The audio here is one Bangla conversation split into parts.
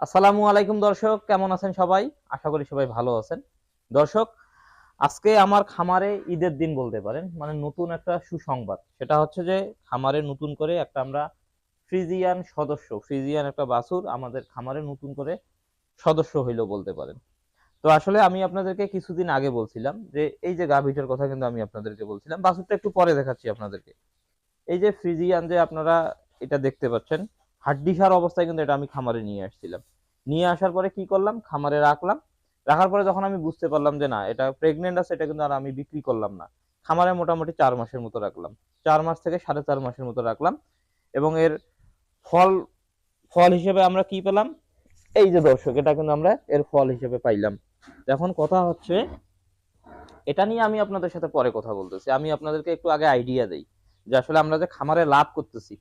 আসসালামু আলাইকুম দর্শক, কেমন আছেন সবাই? আশা করি সবাই ভালো আছেন। দর্শক, আজকে আমার খামারে ঈদের দিন বলতে পারেন মানে নতুন একটা সুসংবাদ। সেটা হচ্ছে যে, খামারে নতুন করে একটা আমরা ফ্রিজিয়ান সদস্য, ফ্রিজিয়ান একটা বাছুর আমাদের খামারে নতুন করে সদস্য হইল বলতে পারেন। তো আসলে আমি আপনাদেরকে কিছুদিন আগে বলছিলাম যে, এই যে গাভীটার কথা কিন্তু আমি আপনাদেরকে বলছিলাম বাসুরটা একটু পরে দেখাচ্ছি আপনাদেরকে। এই যে ফ্রিজিয়ান যে আপনারা এটা দেখতে পাচ্ছেন হাড্ডিসার অবস্থায় কিন্তু এটা আমি খামারে নিয়ে আসছিলাম। নিয়ে আসার পরে কি করলাম? খামারে রাখলাম। রাখার পরে যখন আমি বুঝতে পারলাম যে না, এটা প্রেগনেন্ট আছে, এটা কিন্তু আর আমি বিক্রি করলাম না। খামারে মোটামুটি চার মাসের মতো রাখলাম। চার মাস থেকে সাড়ে চার মাসের মতো রাখলাম। এবং এর ফল ফল হিসেবে আমরা কি পেলাম? এই যে দর্শক, এটা কিন্তু আমরা এর ফল হিসেবে পাইলাম। এখন কথা হচ্ছে, এটা নিয়ে আমি আপনাদের সাথে পরে কথা বলতেছি। আমি আপনাদেরকে একটু আগে আইডিয়া দেই যে আসলে আমরা যে খামারে লাভ করতেছি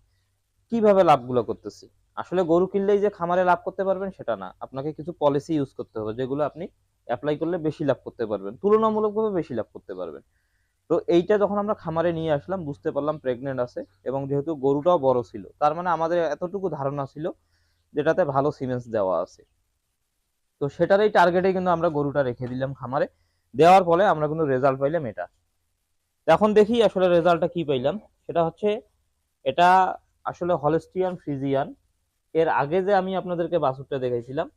কীভাবে লাভগুলো করতেছি? আসলে গরু কিনলেই যে খামারে লাভ করতে পারবেন সেটা না। আপনাকে কিছু পলিসি ইউজ করতে হবে যেগুলো আপনি অ্যাপ্লাই করলে বেশি লাভ করতে পারবেন। তুলনামূলকভাবে বেশি লাভ করতে পারবেন। তো এইটা যখন আমরা খামারে নিয়ে আসলাম, বুঝতে পারলাম প্রেগনেন্ট আছে এবং যেহেতু গরুটাও বড় ছিল, তার মানে আমাদের এতটুকু ধারণা ছিল যেটাতে ভালো সিমেন্স দেওয়া আছে। তো সেটার এই টার্গেটে কিন্তু আমরা গরুটা রেখে দিলাম খামারে। দেওয়ার ফলে আমরা কিন্তু রেজাল্ট পাইলাম এটা। এখন দেখি আসলে রেজাল্টটা কি পাইলাম। সেটা হচ্ছে এটা আসলে হলেস্টিয়ান ফ্রিজিয়ান। এর আগে যে আমি আপনাদেরকে বাছুরটা দেখাইছিলাম,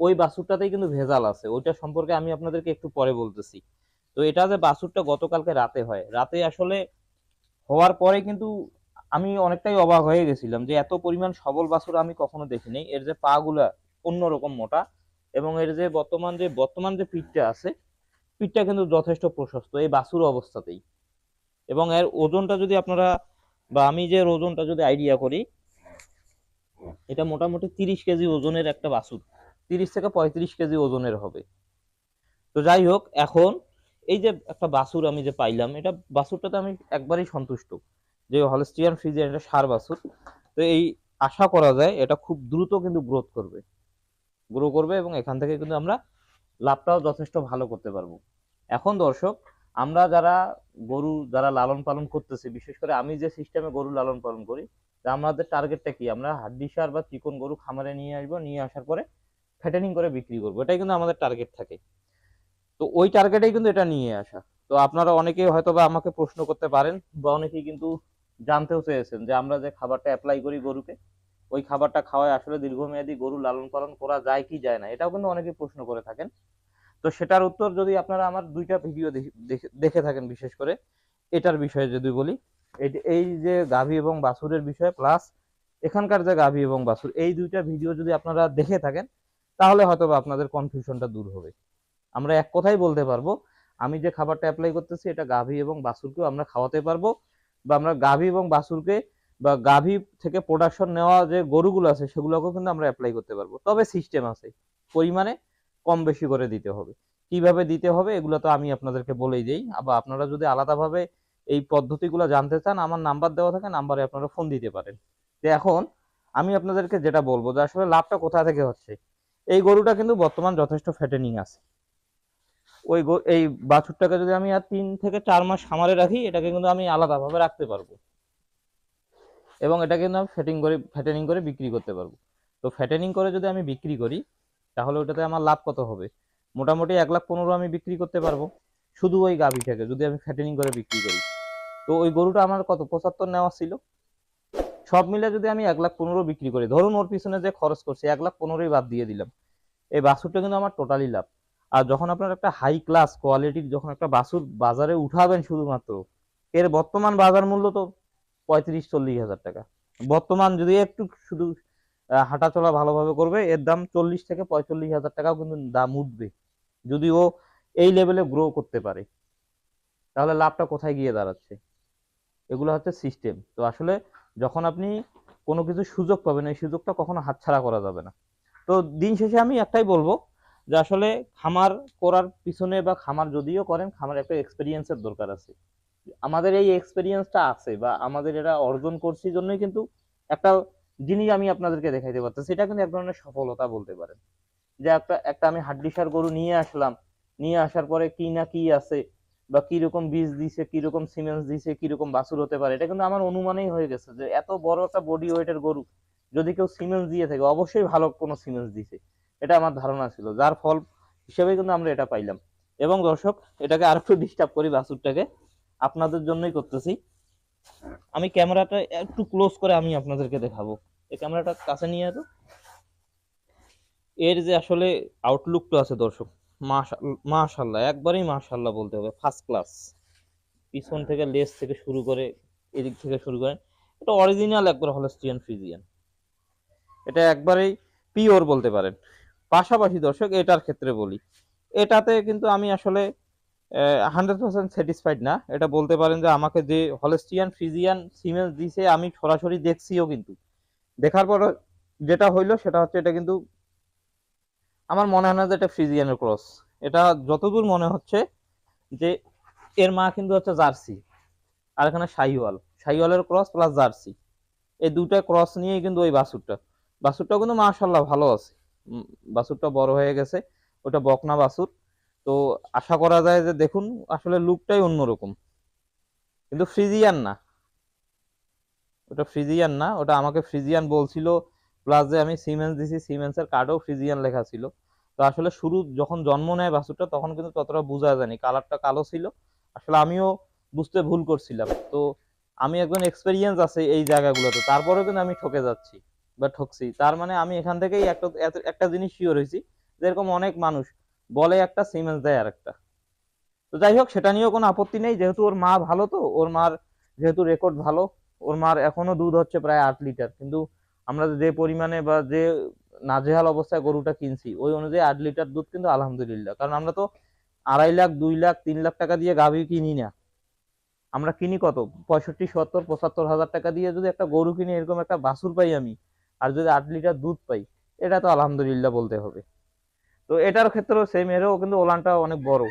ওই বাছুরটাতেই কিন্তু ভেজাল আছে। ওইটা সম্পর্কে আমি আপনাদেরকে একটু পরে বলতেছি। তো এটা যে বাছুরটা গতকালকে রাতে হয়, রাতে আসলে হওয়ার পরে কিন্তু আমি অনেকটাই অবাক হয়ে গেছিলাম যে এত পরিমাণ সবল বাছুর আমি কখনো দেখিনি। এর যে পা গুলা অন্যরকম মোটা এবং এর যে বর্তমান যে বর্তমান যে পিঠটা আছে, পিঠটা কিন্তু যথেষ্ট প্রশস্ত এই বাছুর অবস্থাতেই। এবং এর ওজনটা যদি আপনারা বা আমি যে ওজনটা যদি আইডিয়া করি, এটা মোটামুটি তিরিশ কেজি ওজনের একটা বাছুর। তিরিশ থেকে পঁয়ত্রিশ কেজি ওজনের হবে। তো যাই হোক, এখন এই যে একটা বাছুর আমি যে পাইলাম, এটা বাছুরটাতে আমি একবারেই সন্তুষ্ট যে হলস্টিয়ান ফ্রিজের এটা সার বাছুর। তো এই আশা করা যায় এটা খুব দ্রুত কিন্তু গ্রোথ করবে। গ্রো করবে এবং এখান থেকে কিন্তু আমরা লাভটাও যথেষ্ট ভালো করতে পারব। এখন দর্শক আমরা যারা গরু যারা লালন পালন করতেছি, বিশেষ করে আমি যে সিস্টেমে গরু লালন পালন করি আমাদের টার্গেটটা কি? আমরা হাড্ডি সার বা চিকন গরু খামারে নিয়ে আসব, নিয়ে আসার পরে ফ্যাটেনিং করে বিক্রি করব। এটাই কিন্তু আমাদের টার্গেট থাকে। তো ওই টার্গেটেই কিন্তু এটা নিয়ে আসা। তো আপনারা অনেকেই হয়তো বা আমাকে প্রশ্ন করতে পারেন, বা অনেকেই কিন্তু জানতেও চেয়েছেন যে আমরা যে খাবারটা অ্যাপ্লাই করি গরুকে, ওই খাবারটা খাওয়ায় আসলে দীর্ঘমেয়াদী গরু লালন পালন করা যায় কি যায় না? এটাও কিন্তু অনেকেই প্রশ্ন করে থাকেন। তো সেটার উত্তর যদি আপনারা আমার দুইটা ভিডিও দেখে থাকেন বিশেষ করে, এটার বিষয়ে যদি বলি, এই- যে গাভী এবং বাছুরের বিষয়ে প্লাস এখানকার যে গাভী এবং বাছুর, এই দুইটা ভিডিও যদি আপনারা দেখে থাকেন, তাহলে হয়তো আপনাদের কনফিউশনটা দূর হবে। আমরা এক কথাই বলতে পারব, আমি যে খাবারটা অ্যাপ্লাই করতেছি, এটা গাভী এবং বাছুরকেও আমরা খাওয়াতে পারব, বা আমরা গাভী এবং বাছুরকে, বা গাভী থেকে প্রোডাকশন নেওয়া যে গরুগুলো আছে, সেগুলোকেও কিন্তু আমরা অ্যাপ্লাই করতে পারব। তবে সিস্টেম আছে, পরিমাণে কম বেশি করে দিতে হবে। কীভাবে দিতে হবে এগুলো তো আমি আপনাদেরকে বলেই দেই। আবার আপনারা যদি আলাদাভাবে এই পদ্ধতিগুলো জানতে চান, আমার নাম্বার দেওয়া থাকে, নাম্বারে আপনারা ফোন দিতে পারেন। তো এখন আমি আপনাদেরকে যেটা বলব যে আসলে লাভটা কোথা থেকে হচ্ছে? এই গরুটা কিন্তু বর্তমান যথেষ্ট ফ্যাটেনিং আছে। ওই এই বাছুরটাকে যদি আমি আর তিন থেকে চার মাস খামারে রাখি, এটাকে কিন্তু আমি আলাদাভাবে রাখতে পারব। এবং এটাকে কিন্তু আমি ফ্যাটিং করে ফ্যাটেনিং করে বিক্রি করতে পারব। তো ফ্যাটেনিং করে যদি আমি বিক্রি করি তাহলে ওটাতে আমার লাভ কত হবে? মোটামুটি এক লাখ পনেরো আমি বিক্রি করতে পারব। শুধু ওই গাভীটাকে যদি আমি ফ্যাটেনিং করে বিক্রি করি। তো ওই গরুটা আমার কত, পঁচাত্তর নেওয়া ছিল? সব মিলে যদি আমি এক লাখ পনেরো বিক্রি করি, ধরুন ওর পিছনে যে খরচ করছি, এক লাখ পনেরোই বাদ দিয়ে দিলাম। এই বাছুরটা কিন্তু আমার টোটালি লাভ। আর যখন আপনার একটা হাই ক্লাস কোয়ালিটির যখন একটা বাছুর বাজারে উঠাবেন শুধুমাত্র, এর বর্তমান বাজার মূল্য তো পঁয়ত্রিশ, চল্লিশ হাজার টাকা। বর্তমান যদি একটু শুধু হাঁটাচলা ভালোভাবে করবে। এর দাম চল্লিশ থেকে পঁয়তাল্লিশ হাজার টাকাও কিন্তু দাম উঠবে। যদি ও এই লেভেলে গ্রো করতে পারে। তাহলে লাভটা কোথায় গিয়ে দাঁড়াচ্ছে? এগুলো হচ্ছে সিস্টেম তো আসলে যখন আপনি কোনো কিছু সুযোগ পাবেন, এই সুযোগটা কখনো হাতছাড়া করা যাবে না। তো দিন শেষে আমি একটাই বলব যে আসলে খামার করার পিছনে বা খামার যদিও করেন, খামার একটা এক্সপিরিয়েন্সের দরকার আছে। আমাদের এই এক্সপিরিয়েন্সটা আছে বা আমাদের এটা অর্জন করছি জন্যই কিন্তু একটা জিনিস আমি আপনাদেরকে দেখাইতে পারতেছি, সেটা কিন্তু এক ধরনের সফলতা বলতে পারেন। যে একটা একটা আমি হাড্ডিসার গরু নিয়ে আসলাম, নিয়ে আসার পরে কি না কি আছে, বা কি রকম বীজ দিছে কি রকম সিমেন্স দিছে কি রকম বাছুর হতে পারে, এটা কিন্তু আমার অনুমানেই হয়ে গেছে যে এত বড় একটা বডি ওয়েটের গরু, যদি কেউ সিমেন্স দিয়ে থাকে, অবশ্যই ভালো কোনো সিমেন্স দিছে। এটা আমার ধারণা ছিল, যার ফল হিসেবে কিন্তু আমরা এটা পাইলাম। এবং দর্শক, এটাকে আর একটু ডিস্টার্ব করি বাছুরটাকে। আপনাদের জন্যই করতেছি। আমি ক্যামেরাটা একটু ক্লোজ করে আমি আপনাদেরকে দেখাবো। এই ক্যামেরাটা কাছে নিয়ে তো এর যে আসলে আউটলুকটা আছে দর্শক মাশাল্লাহ, একবারেই মাশাল্লাহ বলতে হবে ফার্স্ট ক্লাস পিছন থেকে লেস থেকে শুরু করে এদিক থেকে শুরু করে। এটা অরিজিনাল একবার হলস্টিয়ান ফ্রিজিয়ান এটা একবারেই পিওর বলতে পারেন। পাশাপাশি দর্শক, এটার ক্ষেত্রে বলি, এটাতে কিন্তু আমি আসলে হান্ড্রেড পার্সেন্ট স্যাটিসফাইড না। এটা বলতে পারেন যে আমাকে যে হলস্টিয়ান ফ্রিজিয়ান সিমেন্স দিছে, আমি সরাসরি দেখছিও কিন্তু। দেখার পর যেটা হইল সেটা হচ্ছে এটা কিন্তু আমার মনে হয় না যে এটা ফ্রিজিয়ানের ক্রস এটা যতদূর মনে হচ্ছে যে এর মা কিন্তু হচ্ছে জার্সি আর এখানে শাহিওয়াল শাহিওয়ালের ক্রস প্লাস জার্সি এই দুটা ক্রস নিয়েই কিন্তু ওই বাসুরটা। বাছুরটা কিন্তু মাশাল্লাহ ভালো আছে। বাসুরটা বড় হয়ে গেছে। ওটা বকনা বাছুর তো আশা করা যায় যে দেখুন, আসলে লুকটাই অন্যরকম। কিন্তু ফ্রিজিয়ান না। ওটা ফ্রিজিয়ান না, ওটা আমাকে ফ্রিজিয়ান বলছিল প্লাস যে আমি সিমেন্স দিছি সিমেন্সের কার্ডেও ফ্রিজিয়ান লেখা ছিল। তো আসলে শুরু যখন জন্ম নেয় বাছুরটা, তখন কিন্তু ততটা বোঝা যায়নি। কালারটা কালো ছিল। আসলে আমিও বুঝতে ভুল করছিলাম। তো আমি একজন এক্সপেরিয়েন্স আছে এই জায়গাগুলোতে। তারপরেও কিন্তু আমি ঠকে যাচ্ছি বা ঠকছি। তার মানে আমি এখান থেকেই একটা একটা জিনিস শিওর হয়েছি যেরকম অনেক মানুষ বলে একটা সিমেন্স দেয় আর একটা তো যাই হোক, সেটা নিয়েও কোনো আপত্তি নেই। যেহেতু ওর মা ভালো তো, ওর মার যেহেতু রেকর্ড ভালো, ওর মার এখনও দুধ হচ্ছে প্রায় আট লিটার। কিন্তু আমরা যে পরিমাণে বা যে নাজেহাল অবস্থায় গরুটা কিনছি, ওই অনুযায়ী আট লিটার দুধ কিন্তু আলহামদুলিল্লাহ। কারণ আমরা তো আড়াই লাখ, দুই লাখ, তিন লাখ টাকা দিয়ে গাভী কিনি না। আমরা কিনি কত? পঁয়ষট্টি, সত্তর, পঁচাত্তর হাজার টাকা দিয়ে যদি একটা গরু কিনি, এরকম একটা বাছুর পাই আমি, আর যদি আট লিটার দুধ পাই, এটা তো আলহামদুলিল্লাহ বলতে হবে। তো এটার ক্ষেত্রেও সেম এরও, কিন্তু ওলানটা অনেক বড়।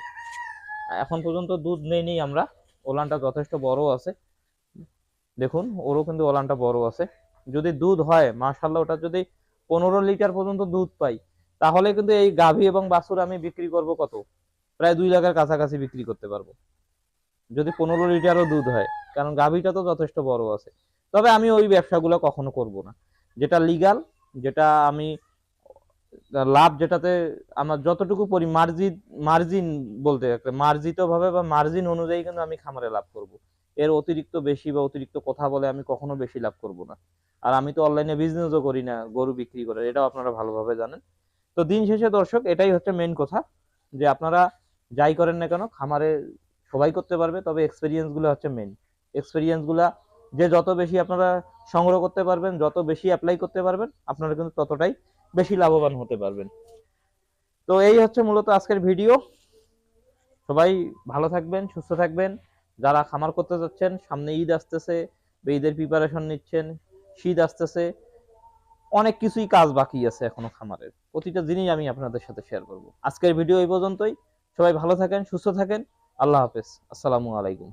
এখন পর্যন্ত দুধ নেই নেই আমরা, ওলানটা যথেষ্ট বড় আছে। দেখুন, ওরও কিন্তু ওলানটা বড় আছে। যদি দুধ হয় মাশাল্লাহ ওটা যদি পনেরো লিটার পর্যন্ত দুধ পাই, তাহলে কিন্তু এই গাভী এবং বাছুর আমি বিক্রি করব কত? প্রায় দুই লাখের কাছাকাছি বিক্রি করতে পারব। যদি পনেরো লিটারও দুধ হয়, কারণ গাভীটা তো যথেষ্ট বড় আছে। তবে আমি ওই ব্যবসাগুলো কখনো করব না। যেটা লিগাল যেটা আমি লাভ যেটাতে আমার যতটুকু পরি মার্জিন মার্জিন বলতে একটা মার্জিত ভাবে বা মার্জিন অনুযায়ী কিন্তু আমি খামারে লাভ করব। এর অতিরিক্ত বেশি বা অতিরিক্ত কথা বলে আমি কখনো বেশি লাভ করব না। আর আমি তো অনলাইনে বিজনেসও করি না, গরু বিক্রি করে, এটাও আপনারা ভালোভাবে জানেন। তো দিন শেষে দর্শক, এটাই হচ্ছে মেন কথা, যে আপনারা যাই করেন না কেন, খামারে সবাই করতে পারবে, তবে এক্সপেরিয়েন্সগুলো হচ্ছে মেন এক্সপেরিয়েন্সগুলা যে যত বেশি আপনারা সংগ্রহ করতে পারবেন, যত বেশি অ্যাপ্লাই করতে পারবেন, আপনারা কিন্তু ততটাই বেশি লাভবান হতে পারবেন। তো এই হচ্ছে মূলত আজকের ভিডিও। সবাই ভালো থাকবেন, সুস্থ থাকবেন। যারা খামার করতে যাচ্ছেন, সামনে ঈদ আসতেছে, ঈদের প্রিপারেশন নিচ্ছেন, শীত আসতেছে, অনেক কিছুই কাজ বাকি আছে এখনও খামারের। প্রতিটা জিনিস আমি আপনাদের সাথে শেয়ার করব। আজকের ভিডিও এই পর্যন্তই। সবাই ভালো থাকেন, সুস্থ থাকেন। আল্লাহ হাফেজ। আসসালামু আলাইকুম।